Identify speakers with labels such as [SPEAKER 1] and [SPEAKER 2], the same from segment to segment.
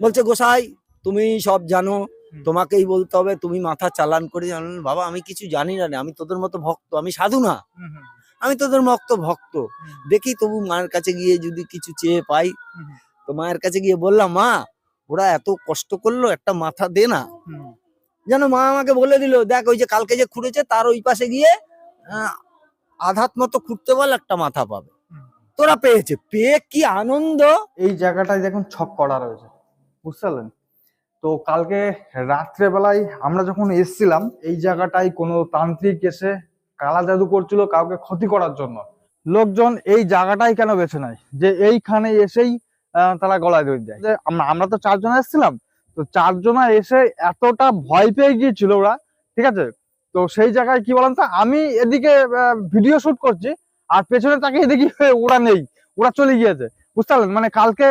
[SPEAKER 1] বলছে গোসাই তুমি সব জানো তোমাকেই বলতে হবে তুমি মাথা চালান করে জানো। বাবা আমি কিছু জানি না আমি তোদের মতো ভক্ত আমি সাধু না। আমি তোদের মতো ভক্ত। দেখি তবু মায়ের কাছে গিয়ে যদি কিছু চেয়ে পাই। তো মায়ের কাছে গিয়ে বললাম মা ওরা এত কষ্ট করল একটা মাথা দে না। যেন মা আমাকে বলে দিল দেখ ওই যে কালকে যে খুঁড়েছে তার ওই পাশে গিয়ে আহ, আধাত মতো খুঁড়তে বল একটা মাথা পাবে। তোরা পেয়েছে পেয়ে কি আনন্দ?
[SPEAKER 2] এই জায়গাটায় দেখুন ছক করা রয়েছে। বুঝতে পারলেন তো কালকে রাত্রে বেলায় আমরা যখন এসছিলাম, এই জায়গাটায় কোনো তান্ত্রিক এসে কালা জাদু করছিল কাউকে ক্ষতি করার জন্য। লোকজন এই জায়গাটাই কেন বেছে নেয়? যে এইখানে এসেই তারা গলায় দড়ি দেয়। আমরা আমরা তো চারজন এসেছিলাম। তো চারজনা এসে এতটা ভয় পেয়ে গিয়েছিল ওরা, ঠিক আছে? তো সেই জায়গায় কি বলেন তো, আমি এদিকে ভিডিও শুট করছি, আর পেছনে তাকে এদিকে ওরা নেই, ওরা চলে গিয়েছে। বুঝতে পারলেন? মানে কালকে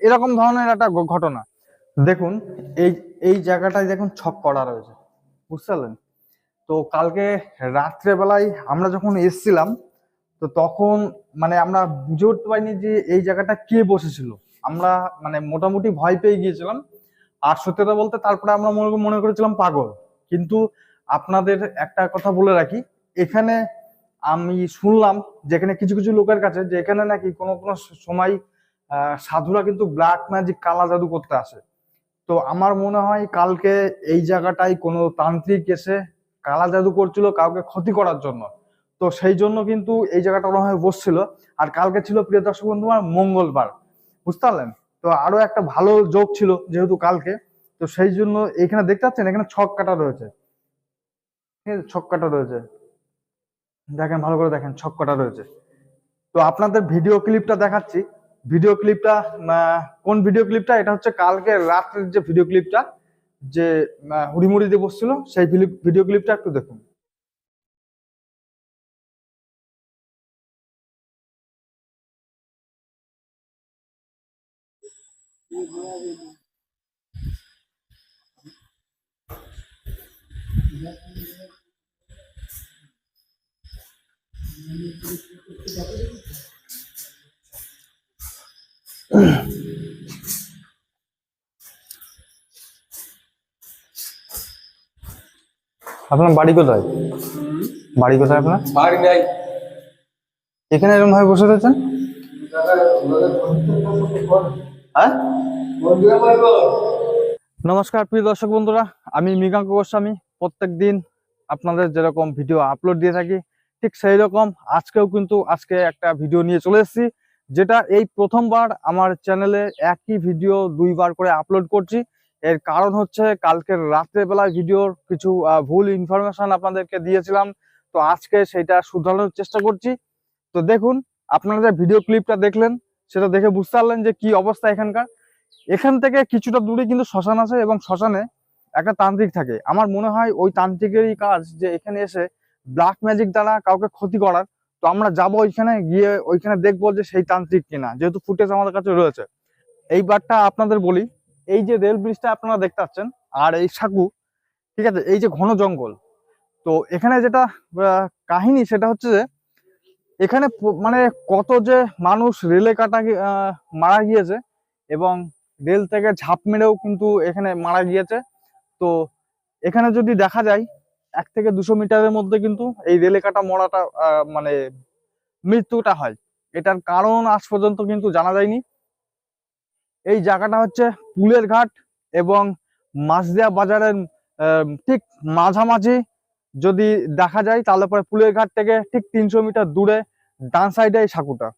[SPEAKER 2] এরকম ধরনের একটা ঘটনা। দেখুন, এই এই জায়গাটায় দেখুন ছক করা রয়েছে। বুঝতে পারলেন তো কালকে রাত্রে বেলায় আমরা যখন এসছিলাম, তো তখন মানে আমরা বুঝে উঠতে পারিনি যে এই জায়গাটা কে বসেছিল। আমরা মানে মোটামুটি ভয় পেয়ে গিয়েছিলাম। আর সত্যি কথা বলতে তারপরে আমরা মনে মনে করেছিলাম পাগল। কিন্তু আপনাদের একটা কথা বলে রাখি, এখানে আমি শুনলাম যেখানে কিছু কিছু লোকের কাছে যে এখানে নাকি কোনো কোনো সময় সাধুরা কিন্তু ব্ল্যাক ম্যাজিক কালা জাদু করতে আসে। তো আমার মনে হয় কালকে এই জায়গাটায় কোনো তান্ত্রিক এসে কালা জাদু করছিল কাউকে ক্ষতি করার জন্য। তো সেই জন্য কিন্তু এই জায়গাটা হয় বসছিল। আর কালকে ছিল, প্রিয় দর্শক বন্ধু, আমার মঙ্গলবার। বুঝতে পারলেন? তো আরও একটা ভালো যোগ ছিল যেহেতু কালকে। তো সেই জন্য এখানে দেখতে পাচ্ছেন, এখানে ছক কাটা রয়েছে। ঠিক আছে, ছক কাটা রয়েছে। দেখেন, ভালো করে দেখেন, ছক কাটা রয়েছে। তো আপনাদের ভিডিও ক্লিপটা দেখাচ্ছি। ভিডিও ক্লিপটা কোন ভিডিও ক্লিপটা এটা হচ্ছে কালকে রাত্রের যে ভিডিও ক্লিপটা যে হুড়িমুড়ি দিয়ে বসছিল, সেই ভিডিও ক্লিপটা একটু দেখুন। আপনার বাড়ি কোথায়? বাড়ি কোথায় আপনার?
[SPEAKER 3] বাড়ি নাই।
[SPEAKER 2] এখানে এরকম ভাবে বসে রয়েছেন? হ্যাঁ? নমস্কার প্রিয় দর্শক বন্ধুরা আমি মৃগাঙ্ক গোস্বামী। প্রত্যেক দিন আপনাদের যেরকম ভিডিও আপলোড দিয়ে থাকি ঠিক সেই রকম আজকেও কিন্তু আজকে একটা ভিডিও নিয়ে চলে এসেছি। যেটা এই প্রথমবার আমার চ্যানেলে একই ভিডিও দুইবার করে আপলোড করছি। এর কারণ হচ্ছে কালকের রাত্রে বেলায় ভিডিওর কিছু ভুল ইনফরমেশন আপনাদেরকে দিয়েছিলাম। তো আজকে সেটা শুধরানোর চেষ্টা করছি। তো দেখুন, আপনারা যে ভিডিও ক্লিপটা দেখলেন, সেটা দেখে বুঝতে পারলেন যে কি অবস্থা এখানকার। এখান থেকে কিছুটা দূরে কিন্তু শ্মশান আছে এবং শ্মশানে একটা তান্ত্রিক থাকে। আমার মনে হয় ওই তান্ত্রিকেরই কাজ যে এখানে এসে ব্ল্যাক ম্যাজিক দ্বারা কাউকে ক্ষতি করার। তো আমরা যাব ওইখানে, গিয়ে ওইখানে দেখব যে সেই তান্ত্রিক কিনা, যেহেতু ফুটেজ আমাদের কাছে রয়েছে। এইবারটা আপনাদের বলি, এই যে রেল ব্রিজটা আপনারা দেখতে পাচ্ছেন, আর এই সাঁকু ঠিক আছে, এই যে ঘন জঙ্গল। তো এখানে যেটা কাহিনী সেটা হচ্ছে যে, এখানে মানে কত যে মানুষ রেলে কাটা মারা গিয়েছে, এবং রেল থেকে ঝাঁপ মেরেও কিন্তু এখানে মারা গিয়েছে। তো এখানে যদি দেখা যায় এক থেকে দুশো মিটারের মধ্যে কিন্তু এই রেলে কাটা মরাটা মানে মৃত্যুটা হয়। এটার কারণ আজ পর্যন্ত কিন্তু জানা যায়নি। এই জায়গাটা হচ্ছে পুলের ঘাট এবং মাঝদিয়া বাজারের ঠিক মাঝামাঝি। যদি দেখা যায় তাহলে পরে পুলের ঘাট থেকে ঠিক তিনশো মিটার দূরে ডান সাইডে এই সাঁকুটা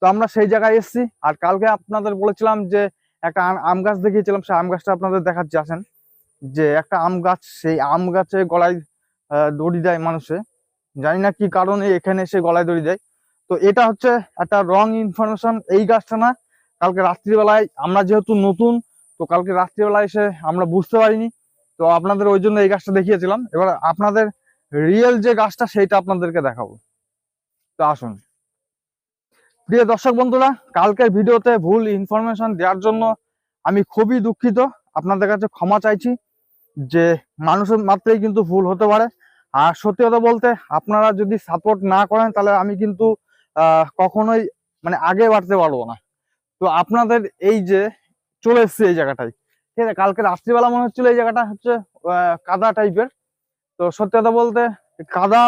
[SPEAKER 2] তো আমরা সেই জায়গায় এসেছি। আর কালকে আপনাদের বলেছিলাম যে একটা আম- গাছ দেখিয়েছিলাম, সেই আম গাছটা আপনাদের দেখাচ্ছি। আসেন। যে একটা আম গাছ, সেই আম গাছে গলায় দড়ি দেয় মানুষে। জানি না কি কারণে এখানে এসে গলায় দড়ি দেয়। তো এটা হচ্ছে একটা রং ইনফরমেশন এই গাছটা না। কালকে রাত্রিবেলায় আমরা যেহেতু নতুন, তো কালকে রাত্রিবেলায় এসে আমরা বুঝতে পারিনি। তো আপনাদের ওই জন্য এই গাছটা দেখিয়েছিলাম। এবার আপনাদের রিয়েল যে গাছটা সেইটা আপনাদেরকে দেখাবো। তো আসুন। প্রিয় দর্শক বন্ধুরা, কালকের ভিডিওতে ভুল ইনফরমেশন দেওয়ার জন্য আমি খুবই দুঃখিত। আপনাদের কাছে ক্ষমা চাইছি যে মানুষের মাত্রেই কিন্তু ভুল হতে পারে। আর সত্যি কথা বলতে আপনারা যদি সাপোর্ট না করেন, তাহলে আমি কিন্তু কখনোই মানে আগে বাড়তে পারব না। তো আপনাদের এই যে চলে এসেছি এই জায়গাটায়, ঠিক আছে? কালকে রাত্রিবেলা মনে হচ্ছিল এই জায়গাটা হচ্ছে কাদা টাইপের তো সত্যি কথা বলতে কাদা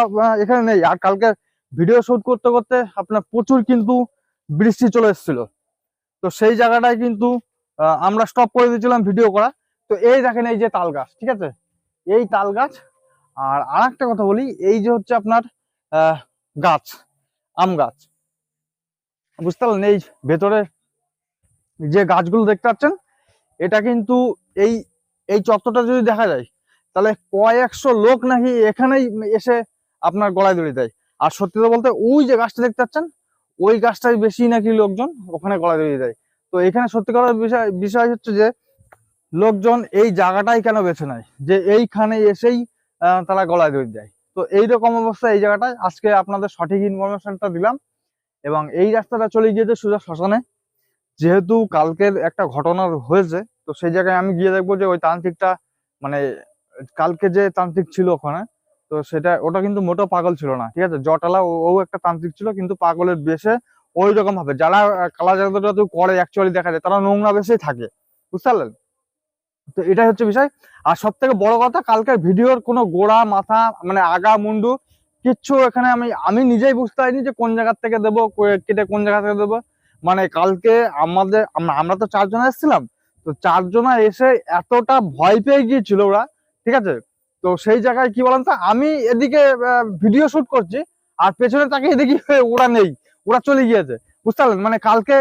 [SPEAKER 2] এখানে নেই। আর কালকে ভিডিও শুট করতে করতে আপনার প্রচুর কিন্তু বৃষ্টি চলে এসেছিল। তো সেই জায়গাটায় কিন্তু আমরা স্টপ করে দিয়েছিলাম ভিডিও করা। তো এই দেখেন এই যে তাল গাছ, ঠিক আছে? এই তাল গাছ আর আর একটা কথা বলি, এই যে হচ্ছে আপনার গাছ, আম গাছ। বুঝতে পারলেন? এই ভেতরে যে গাছগুলো দেখতে পাচ্ছেন, এটা কিন্তু এই এই চত্বরটা যদি দেখা যায়, তাহলে কয়েকশো লোক নাকি এখানেই এসে আপনার গলায় দড়ি দেয়। আর সত্যি কথা বলতে, ওই যে গাছটা দেখতে পাচ্ছেন, ওই গাছটাই বেশি নাকি লোকজন ওখানে গলায় দড়ি দেয়। তো এখানে সত্যি কথা বিষয় বিষয় হচ্ছে যে, লোকজন এই জায়গাটাই কেন বেছে নেয়? যে এইখানে এসেই তারা গলায় দড়ি দেয়। তো এইরকম অবস্থা এই জায়গাটায়। আজকে আপনাদের সঠিক ইনফরমেশনটা দিলাম এবং এই রাস্তাটা চলে গিয়েছে সোজা শ্মশানে। যেহেতু কালকের একটা ঘটনা হয়েছে, তো সেই জায়গায় আমি গিয়ে দেখব যে ওই তান্ত্রিকটা মানে কালকে যে তান্ত্রিক ছিল ওখানে, তো সেটা, ওটা কিন্তু মোটেও পাগল ছিল না, ঠিক আছে? জটালা, ও একটা তান্ত্রিক ছিল, কিন্তু পাগলের বেশে ওই রকম ভাবে। যারা, কালা জাদুটা করে অ্যাকচুয়ালি দেখা যায়, তারা নোংরা বেশেই থাকে। বুঝতে পারলেন? তো এটাই হচ্ছে বিষয়। আর সব থেকে বড় কথা, কালকের ভিডিওর কোনো গোড়া, মাথা মানে আগা, মুন্ডু কিচ্ছু এখানে আমি আমি নিজেই বুঝতে পারিনি যে কোন জায়গার থেকে দেবো কেটে কোন জায়গা থেকে দেবো। মানে কালকে আমাদের, আমরা তো চারজন এসেছিলাম। তো চারজনা এসে এতটা ভয় পেয়ে গিয়েছিল ওরা, ঠিক আছে? তো সেই জায়গায় কি বলেন তো, আমি এদিকে ভিডিও শুট করছি, আর পেছনে তাকে এদিকে ওরা নেই, ওরা চলে গিয়েছে। বুঝতে পারলেন? মানে কালকে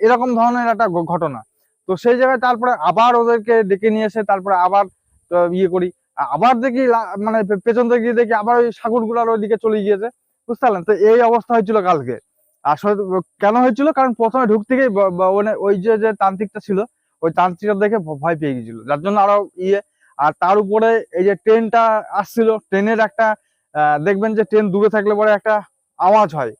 [SPEAKER 2] এরকম ধরনের একটা ঘটনা। তো সেই জায়গায় তারপরে আবার ওদেরকে ডেকে নিয়ে এসে তারপরে আবার ইয়ে করি। আবার দেখি মানে পেছন থেকে গিয়ে দেখি আবার ওই সাগরগুলার ওইদিকে চলে গিয়েছে। বুঝতে পারলেন? তো এই অবস্থা হয়েছিল কালকে। আসলে কেন হয়েছিল? কারণ প্রথমে ঢুকতে গিয়ে ওই যে যে তান্ত্রিকটা ছিল, ওই তান্ত্রিকটা দেখে ভয় পেয়ে গেছিল যার জন্য আরও ইয়ে আর তার উপরে এই যে ট্রেনটা আসছিল, ট্রেনের একটা দেখবেন যে ট্রেন দূরে থাকলে পরে একটা আওয়াজ হয়।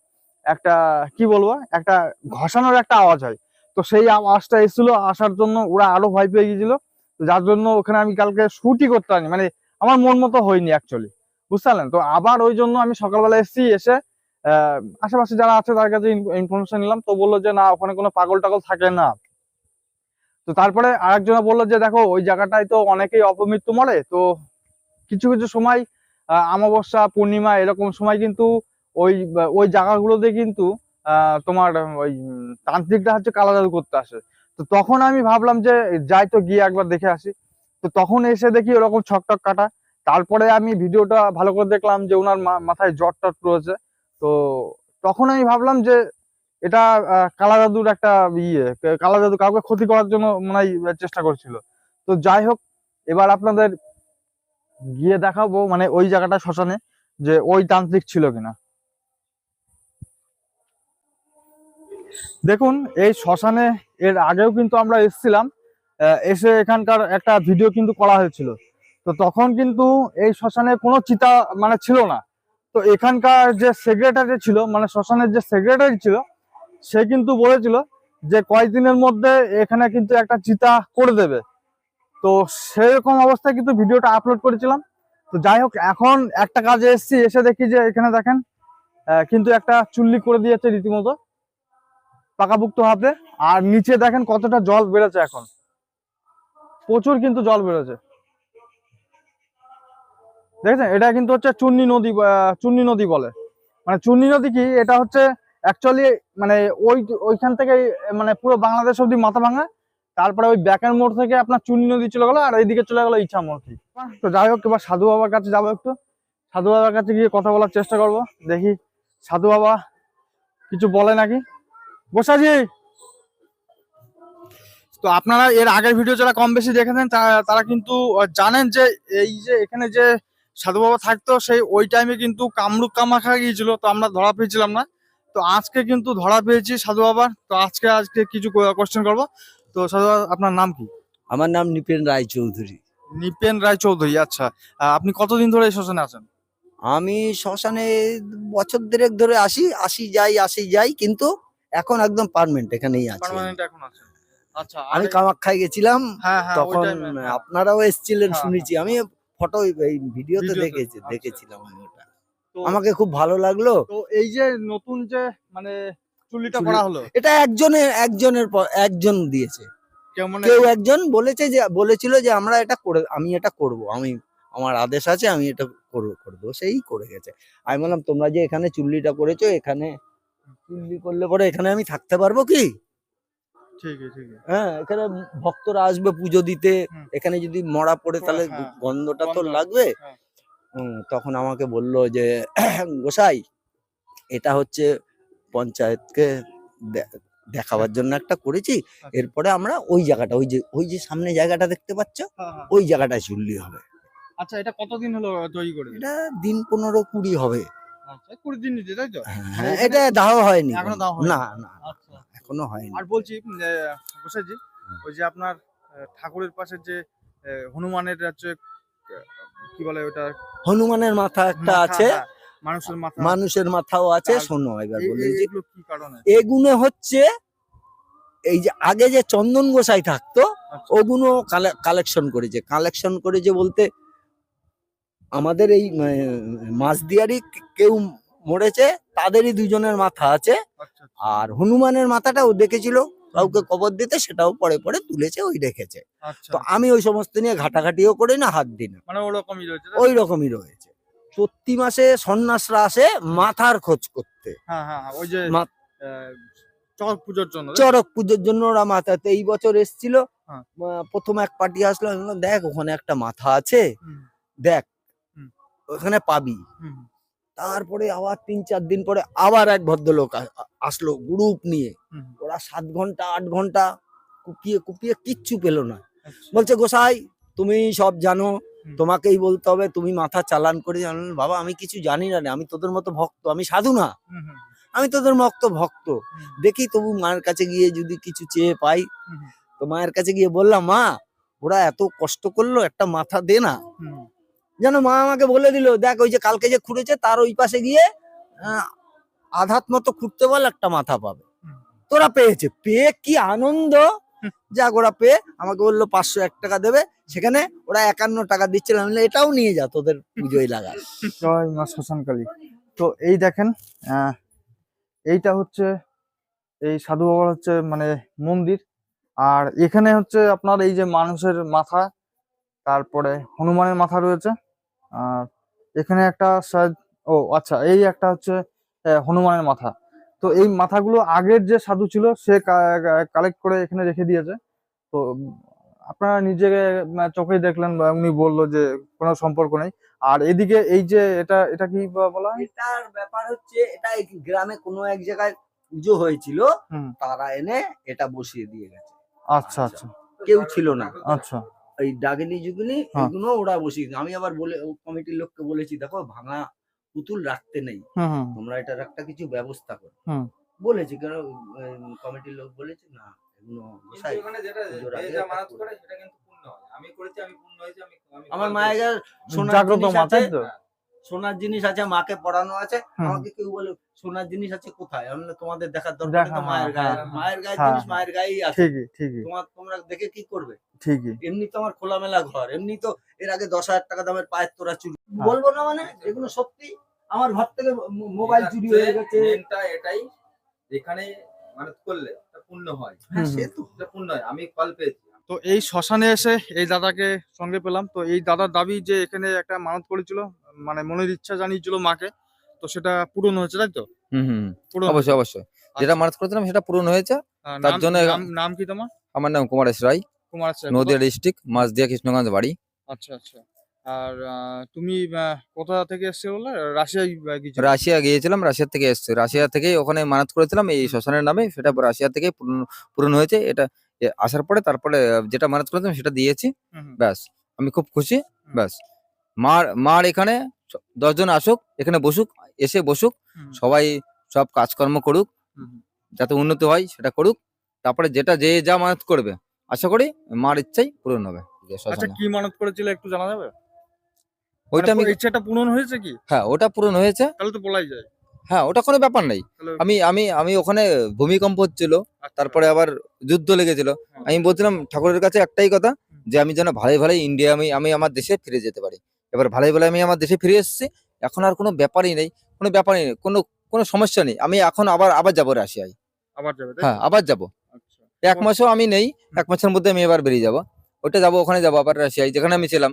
[SPEAKER 2] একটা, কি বলব? একটা ঘষানোর একটা আওয়াজ হয়। তো সেই আওয়াজটা এসেছিল আসার জন্য ওরা আরও ভয় পেয়ে গেছিল তো যার জন্য ওখানে আমি কালকে শুটই করতে পারিনি মানে আমার মন মতো হয়নি অ্যাকচুয়ালি বুঝতে তো আবার ওই জন্য আমি সকালবেলা এসেছি এসে আশেপাশে যারা আছে তার কাছে ইনফরমেশন নিলাম তো বলল যে না ওখানে কোনো পাগল টাগল থাকে না। তো তারপরে আরেকজনে বলল যে দেখো ওই জায়গাটায় তো অনেকেই অপমৃত্যু মরে তো কিছু কিছু সময় আহ, অমাবস্যা পূর্ণিমা এরকম সময় কিন্তু ওই ওই জায়গাগুলোতে কিন্তু তোমার ওই তান্ত্রিকটা হচ্ছে কালা জাদু করতে আসে। তো তখন আমি ভাবলাম যে যাই তো গিয়ে একবার দেখে আসি। তো তখন এসে দেখি ওরকম ছকটক কাটা। তারপরে আমি ভিডিওটা ভালো করে দেখলাম যে ওনার মাথায় জ্বর টট রয়েছে। তো তখন আমি ভাবলাম যে এটা কালা জাদুর একটা ইয়ে কালা জাদু কাউকে ক্ষতি করার জন্য মনে হয় চেষ্টা করছিল। তো যাই হোক, এবার আপনাদের গিয়ে দেখাবো মানে ওই জায়গাটা শ্মশানে যে ওই তান্ত্রিক ছিল কিনা। দেখুন, এই শ্মশানে এর আগেও কিন্তু আমরা এসেছিলাম। এসে এখানকার একটা ভিডিও কিন্তু করা হয়েছিল। তো তখন কিন্তু এই শ্মশানে কোনো চিতা মানে ছিল না। তো এখানকার যে সেক্রেটারি ছিল মানে শ্মশানের যে সেক্রেটারি ছিল, সে কিন্তু বলেছিল যে কয়েকদিনের মধ্যে এখানে কিন্তু একটা চিতা করে দেবে। তো সেরকম অবস্থায় কিন্তু ভিডিওটা আপলোড করেছিলাম। তো যাই হোক, এখন একটা কাজে এসেছি, এসে দেখি যে এখানে দেখেন কিন্তু একটা চুল্লি করে দিয়েছে রীতিমতো। পাকাপুক্ত হাতে। আর নিচে দেখেন কতটা জল বেড়েছে এখন। প্রচুর কিন্তু জল বেড়েছে দেখেছেন? এটা কিন্তু হচ্ছে চুন্নি নদী চুন্নি নদী বলে। মানে চুন্নি নদী কি? এটা হচ্ছে অ্যাকচুয়ালি মানে ওই, ওইখান থেকে মানে পুরো বাংলাদেশ অব্দি মাথা ভাঙা। তারপরে ওই ব্যাকের মোড় থেকে আপনার চুন্নি নদী চলে গেলো, আর এইদিকে চলে গেলো ইচ্ছা মোড় তো যাই হোক, এবার সাধু বাবার কাছে যাব একটু। সাধু বাবার কাছে গিয়ে কথা বলার চেষ্টা করব। দেখি সাধু বাবা কিছু বলে নাকি? বসাজি। তো আপনারা এর আগের ভিডিও যারা কম বেশি দেখেছেন তারা কিন্তু জানেন যে এই যে এখানে যে সাধু বাবা থাকতো সেই ওই টাইমে কিন্তু কামরূপ কামাখা গিয়েছিল তো আমরা ধরা পেয়েছিলাম না। তো আজকে কিন্তু ধরা পেয়েছি সাধু বাবার তো আজকে আজকে কিছু কোশ্চেন করব। তো সাধু বাবা আপনার নাম কি?
[SPEAKER 1] আমার নাম নিপেন রায়চৌধুরী
[SPEAKER 2] নিপেন রায় চৌধুরী আচ্ছা। আপনি কতদিন ধরে এই শ্মশানে আছেন?
[SPEAKER 1] আমি শ্মশানে বছর দেড়েক ধরে আসি আসি যাই আসি যাই কিন্তু এখন একদম পার্মানেন্ট এখানেই আছে
[SPEAKER 2] পার্মানেন্ট এখন আছেন। আচ্ছা
[SPEAKER 1] আমি কামাখ্যায় গেছিলাম
[SPEAKER 2] হ্যাঁ হ্যাঁ
[SPEAKER 1] তখন। আপনারাও এসেছিলেন
[SPEAKER 2] হ্যাঁ,
[SPEAKER 1] শুনেছি। আমি ফটো এই ভিডিওতে দেখেছি
[SPEAKER 2] আচ্ছা।
[SPEAKER 1] দেখেছিলাম আমি ওটা। আমাকে খুব ভালো লাগল।
[SPEAKER 2] তো এই যে নতুন যে মানে চুল্লিটা করা হলো।
[SPEAKER 1] এটা একজনের একজনের পর একজন দিয়েছে।
[SPEAKER 2] কেউ
[SPEAKER 1] একজন? বলেছে যে বলেছিল যে আমরা এটা করে আমি এটা করব। আমি আমার আদেশ আছে আমি এটা করব করে দেবো সেই করে গেছে। আমি বললাম তোমরা যে এখানে চুল্লিটা করেছ এখানে চুল্লি করলে পরে এখানে আমি থাকতে পারব কি?
[SPEAKER 2] ঠিক আছে
[SPEAKER 1] হ্যাঁ এখানে ভক্তরা আসবে পুজো দিতে। এখানে যদি মরা পড়ে তাহলে
[SPEAKER 2] হ্যাঁ,
[SPEAKER 1] গন্ধটা তো লাগবে।
[SPEAKER 2] হ্যাঁ।
[SPEAKER 1] তখন আমাকে বলল যে গোসাই এটা হচ্ছে পঞ্চায়েতকে দেখাবার জন্য একটা করেছি। এরপরে আমরা ওই জায়গাটা ওই যে ওই যে সামনে জায়গাটা দেখতে পাচ্ছ
[SPEAKER 2] হ্যাঁ, হ্যাঁ।
[SPEAKER 1] ওই জায়গাটায় চুল্লি হবে।
[SPEAKER 2] আচ্ছা এটা কতদিন হলো তৈরি করে?
[SPEAKER 1] এটা দিন পনেরো কুড়ি হবে।
[SPEAKER 2] আচ্ছা কুড়ি দিন নিতে তাই তো?
[SPEAKER 1] হ্যাঁ এটা দেওয়া হয়নি
[SPEAKER 2] এখনও হয়নি?
[SPEAKER 1] না না
[SPEAKER 2] আচ্ছা
[SPEAKER 1] এখনও হয়নি।
[SPEAKER 2] আর বলছি গোসাইজি ওই যে আপনার ঠাকুরের পাশে যে হনুমানের হচ্ছে কি বলে ওটা?
[SPEAKER 1] হনুমানের মাথা একটা আছে।
[SPEAKER 2] হ্যাঁ, মানুষের মাথা।
[SPEAKER 1] মানুষের মাথাও আছে শোনো এবার বলে। যে
[SPEAKER 2] এগুলো কি কারণে?
[SPEAKER 1] এগুলো হচ্ছে এই যে আগে যে চন্দন গোসাই থাকতো
[SPEAKER 2] আচ্ছা,
[SPEAKER 1] ওগুলো কালেকশন করেছে। কালেকশন করেছে বলতে আমাদের এই মাছ দিয়ারই কেউ মরেছে তাদেরই দুজনের মাথা আছে। আর হনুমানের মাথাটা ও দেখেছিল কাউকে কবর দিতে সেটাও পরে পরে তুলেছে ওই রেখেছে।
[SPEAKER 2] আচ্ছা।
[SPEAKER 1] তো আমি ওই সমস্ত নিয়ে ঘাটাঘাটিও করি না হাত দিই না।
[SPEAKER 2] মানে ওরকমই রয়েছে
[SPEAKER 1] ওই রকমই রয়েছে। প্রতি মাসে সন্ন্যাসরা আসে মাথার খোঁজ করতে।
[SPEAKER 2] হ্যাঁ হ্যাঁ হ্যাঁ, ওই যে
[SPEAKER 1] মা-
[SPEAKER 2] চড়ক পুজোর জন্য তাই
[SPEAKER 1] পুজোর জন্য ওরা মাথাতে এই বছর এসছিল। প্রথম এক পার্টি আসলো দেখ ওখানে একটা মাথা আছে। দেখ। ওখানে পাবি। তারপরে আবার তিন চার দিন পরে আবার এক ভদ্রলোক আসলো গ্রুপ নিয়ে। ওরা সাত ঘণ্টা আট ঘণ্টা কুপিয়ে কুপিয়ে কিচ্ছু পেল না।
[SPEAKER 2] আচ্ছা,
[SPEAKER 1] বলছে গোসাই তুমি সব জানো তোমাকেই বলতে হবে তুমি মাথা চালান করে জানো। বাবা আমি কিছু জানি না আমি তোদের মতো ভক্ত আমি সাধু না। আমি তোদের মক্ত ভক্ত। দেখি তবু মায়ের কাছে গিয়ে যদি কিছু চেয়ে পাই। তো মায়ের কাছে গিয়ে বললাম মা ওরা এত কষ্ট করল একটা মাথা দে না। যেন মা আমাকে বলে দিল, দেখ, ওই যে কালকে যে খুঁড়েছে, তার ওই পাশে গিয়ে আধাত মতো খুঁড়তে বল, একটা মাথা পাবে। তোরা পেয়েছে। পেয়ে কি আনন্দ? যা ওরা পেয়ে, আমাকে বলল, পাঁচশো এক টাকা দেবে। সেখানে ওরা একান্ন টাকা দিচ্ছিল। আমি এটাও নিয়ে যা, তোদের পুজোয় লাগা।
[SPEAKER 2] জয় মা শ্মশানকালী তো এই দেখেন এইটা হচ্ছে, এই সাধু বাবার হচ্ছে মানে মন্দির। আর এখানে হচ্ছে আপনার এই যে মানুষের মাথা, তারপরে হনুমানের মাথা রয়েছে। আর এখানে একটা শায়দ- ও আচ্ছা এই একটা হচ্ছে হনুমানের মাথা। তো এই মাথাগুলো আগের যে সাধু ছিল সে কালেক্ট করে এখানে রেখে দিয়েছে। তো আপনারা নিজে চোখেই দেখলেন বা উনি বলল যে কোনো সম্পর্ক নেই। আর এদিকে এই যে এটা এটা কি বলা হয়?
[SPEAKER 1] এটার ব্যাপার হচ্ছে এটা গ্রামে কোনো এক জায়গায় পুজো হয়েছিল। তারা এনে এটা বসিয়ে দিয়ে গেছে।
[SPEAKER 2] আচ্ছা আচ্ছা।
[SPEAKER 1] কেউ ছিল না।
[SPEAKER 2] আচ্ছা।
[SPEAKER 1] এই ডাগিনি জুগিনি
[SPEAKER 2] হ্যাঁ।
[SPEAKER 1] এগুলো ওরা বসিয়ে আমি আবার বলে ও কমিটির লোককে বলেছি দেখো ভাঙা পুতুল রাখতে নেই।
[SPEAKER 2] হুম হুম
[SPEAKER 1] তোমরা এটার একটা কিছু ব্যবস্থা করো। বলেছি কেন কমিটির লোক বলেছে না এগুলো
[SPEAKER 3] হয়।
[SPEAKER 1] আমার মায়ের সোনা সোনার
[SPEAKER 2] জাগ্রত মাথায় তো?
[SPEAKER 1] সোনার জিনিস আছে মাকে পড়ানো আছে। আমাকে কেউ বলে সোনার জিনিস আছে কোথায়? আমি তোমাদের দেখার দরকার তো মায়ের
[SPEAKER 2] হ্যাঁ,
[SPEAKER 1] গায়ে।
[SPEAKER 3] হ্যাঁ,
[SPEAKER 1] মায়ের গায়ে
[SPEAKER 2] হ্যাঁ,
[SPEAKER 1] জিনিস মায়ের গায়েই আছে।
[SPEAKER 2] ঠিকই ঠিকই।
[SPEAKER 1] তোমার তোমরা দেখে কি করবে?
[SPEAKER 2] ঠিকই।
[SPEAKER 1] এমনি তো আমার খোলামেলা ঘর। এমনি তো এর আগে দশ হাজার টাকা দামের পায়ের তোরা চুরি। বলব না মানে এগুলো সত্যি আমার ঘর থেকে মোবাইল চুরি হয়ে গেছে।
[SPEAKER 3] এটাই যেখানে মানত করলে এটা পূর্ণ হয়।
[SPEAKER 1] হ্যাঁ, সে তো।
[SPEAKER 3] এটা পূর্ণ হয়। আমি ফল পেয়েছি।
[SPEAKER 2] তো এই শ্মশানে এসে এই দাদাকে সঙ্গে পেলাম। তো এই দাদার দাবি যে এখানে একটা মানত করেছিল মানে মনের ইচ্ছা জানিয়েছিল মাকে তো সেটা পূরণ হয়েছে তাই তো?
[SPEAKER 4] হুম হুম
[SPEAKER 2] পূরণ।
[SPEAKER 4] অবশ্যই অবশ্যই। যেটা মানত করেছিলাম সেটা পূরণ হয়েছে। তার জন্য
[SPEAKER 2] নাম- কি তোমার?
[SPEAKER 4] আমার নাম কুমারেশ রায়
[SPEAKER 2] কুমার আচ্ছা
[SPEAKER 4] নদিয়া ডিস্ট্রিক্ট মাছদিয়া কৃষ্ণগঞ্জ বাড়ি।
[SPEAKER 2] আচ্ছা আচ্ছা। আর তুমি কোথা থেকে এসছো বললে? রাশিয়ায়
[SPEAKER 4] রাশিয়া গিয়েছিলাম রাশিয়া থেকে এসছে। রাশিয়া থেকে ওখানে মানত করেছিলাম এই শ্মশানের নামে। সেটা রাশিয়া থেকে পূরণ পূরণ হয়েছে। এটা আসার পরে তারপরে যেটা মানত করেছিলাম সেটা দিয়েছি। ব্যাস। আমি খুব খুশি। ব্যাস। মার মার এখানে দশজন আসুক এখানে বসুক এসে বসুক সবাই সব কাজকর্ম করুক। যাতে উন্নতি হয় সেটা করুক তারপরে যেটা যে যা মানত করবে আশা করি মার ইচ্ছাই পূরণ হবে।
[SPEAKER 2] আচ্ছা কি মানত করেছিল একটু জানা যাবে?
[SPEAKER 4] ওইটা আমি
[SPEAKER 2] মানে ইচ্ছাটা পূরণ হয়েছে কি?
[SPEAKER 4] হ্যাঁ ওটা পূরণ হয়েছে।
[SPEAKER 2] তাহলে তো বলাই যায়।
[SPEAKER 4] হ্যাঁ ওটা কোনো ব্যাপার নেই। আমি আমি আমি ওখানে ভূমিকম্প হচ্ছিল
[SPEAKER 2] আচ্ছা,
[SPEAKER 4] তারপরে আবার যুদ্ধ লেগেছিল।
[SPEAKER 2] হ্যাঁ।
[SPEAKER 4] আমি বলছিলাম ঠাকুরের কাছে একটাই কথা যে আমি যেন ভালোই ভালোই ইন্ডিয়া আমি আমি আমার দেশে ফিরে যেতে পারি। এবার ভালোই বলে আমি আমার দেশে ফিরে এসেছি। এখন আর কোনো ব্যাপারই নেই কোনো ব্যাপারই নেই কোনো কোনো সমস্যা নেই। আমি এখন আবার আবার যাব রাশিয়ায়।
[SPEAKER 2] আবার যাবে?
[SPEAKER 4] হ্যাঁ আবার যাব।
[SPEAKER 2] আচ্ছা।
[SPEAKER 4] এক মাসও আমি নেই এক মাসের মধ্যে আমি এবার বেরিয়ে যাব। ওটা যাব ওখানে যাব আবার রাশিয়ায়। যেখানে আমি ছিলাম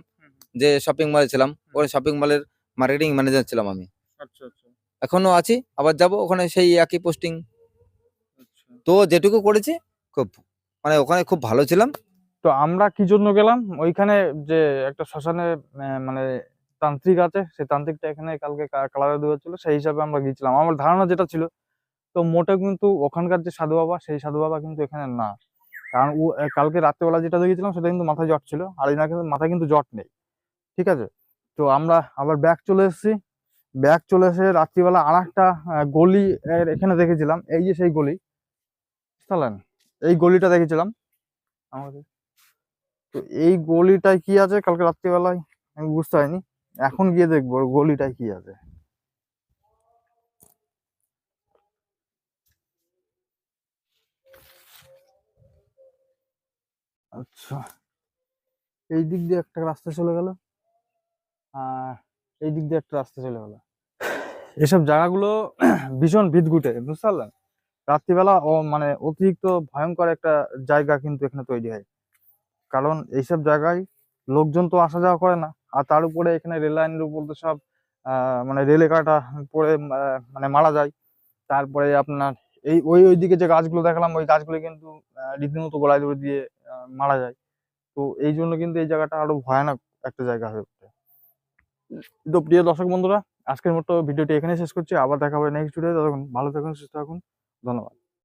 [SPEAKER 4] যে শপিং মলে ছিলাম ওখানে শপিং মলের মার্কেটিং ম্যানেজার ছিলাম আমি।
[SPEAKER 2] আচ্ছা আচ্ছা।
[SPEAKER 4] এখনও আছি আবার যাব ওখানে সেই একই পোস্টিং তো যেটুকু করেছি খুব মানে ওখানে খুব ভালো ছিলাম।
[SPEAKER 2] তো আমরা কি জন্য গেলাম? ওইখানে যে একটা শ্মশানে মানে তান্ত্রিক আছে, সেই তান্ত্রিকটা এখানে কালকে কালারে দেওয়া ছিল, সেই হিসাবে আমরা গিয়েছিলাম। আমার ধারণা যেটা ছিল, তো মোটে কিন্তু ওখানকার যে সাধু বাবা, সেই সাধু বাবা কিন্তু এখানে না। কারণ ও কালকে রাত্রেবেলা যেটা দেখেছিলাম, সেটা কিন্তু মাথায় জট ছিল। আর এনার কিন্তু মাথায় কিন্তু জট নেই। ঠিক আছে? তো আমরা আবার ব্যাগ চলে এসেছি। ব্যাগ চলে এসে রাত্রিবেলা আর একটা গলি এখানে দেখেছিলাম। এই যে সেই গলি, বুঝতে এই গলিটা দেখেছিলাম। আমাদের তো এই গলিটায় কি আছে কালকে রাত্রিবেলায়? আমি বুঝতে পারিনি। এখন গিয়ে দেখব গলিটায় কি আছে। আচ্ছা। এই দিক দিয়ে একটা রাস্তা চলে গেল। আর এই দিক দিয়ে একটা রাস্তা চলে গেল। এসব জায়গাগুলো ভীষণ ভিতগুটে বুঝতে পারলেন? রাত্রিবেলা মানে অতিরিক্ত ভয়ঙ্কর একটা জায়গা কিন্তু এখানে তৈরি হয়। কারণ এইসব জায়গায় লোকজন তো আসা যাওয়া করে না। আর তার উপরে এখানে রেল লাইনের উপর তো সব মানে রেলে কাটা আহ, মানে মারা যায়। তারপরে আপনার এই ওই ওই দিকে যে গাছগুলো দেখালাম ওই গাছগুলো কিন্তু রীতিমতো গলায় ধরে দিয়ে মারা যায়। তো এই জন্য কিন্তু এই জায়গাটা আরও ভয়ানক একটা জায়গা হয়ে ওঠে। তো প্রিয় দর্শক বন্ধুরা আজকের মতো ভিডিওটি এখানে শেষ করছি। আবার দেখা হবে নেক্সট ভিডিও ততক্ষণ ভালো থাকুন সুস্থ থাকুন। ধন্যবাদ।